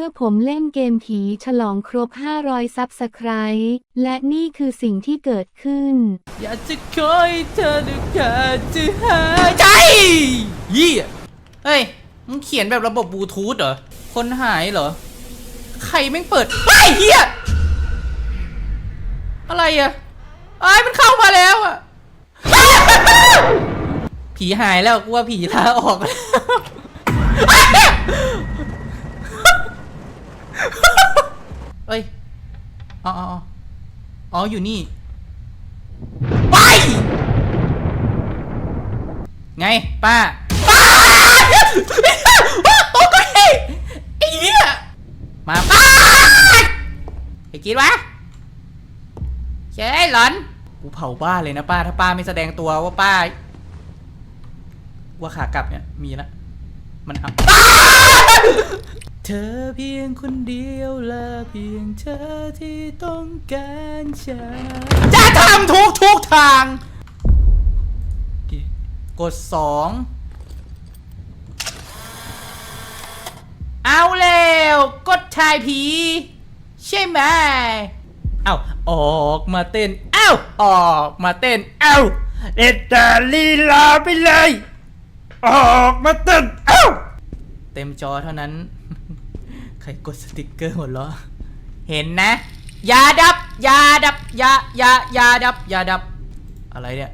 มื่อผมเล่นเกมผีฉลองครบ 500 ซับสไครต์และนี่คือสิ่งที่เกิดขึ้น อยากจะคอยเธอด้วยารจะหายใจยี่เฮ้ยมึงเขียนแบบระบบบลูทูธเหรอ คนหายเหรอ ใครแม่งเปิดไอ้เฮียอะไรอะไอ้มันเข้ามาแล้วอะผีหายแล้วกูว่าผีลาออกแล้ว เอ้ยอ๋ออ๋ออ๋ออยู่นี่ ไป ไง ป้า ป้าโอ้ก็เฮ้ยไอ้เนี่ยมาป้าไปกินวะเช้ยหลอน กูเผาบ้านเลยนะป้า ถ้าป้าไม่แสดงตัวว่าป้า ว่าขากลับเนี่ย มีละ มันเอา เธอเพียงคนเดียวและเพียงเธอที่ต้องการฉันจะทำทุกทุกทาง กดสองเอาแล้ว กดทายผี ใช่ไหม เอาออกมาเต้น เอ้าออกมาเต้น เอ้าเอ็ดดาลีลาไปเลย ออกมาเต้น เอ้าเต็มจอเท่านั้น ใครกดสติกเกอร์หมดเราะเห็นนะ ยาดับ ยาดับ ยายายาดับ ยาดับ อะไรเนี่ย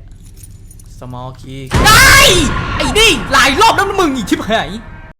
สมอลคีได้ ไอ้นี่หลายรอบแล้วนะมึงอีกชิบหาย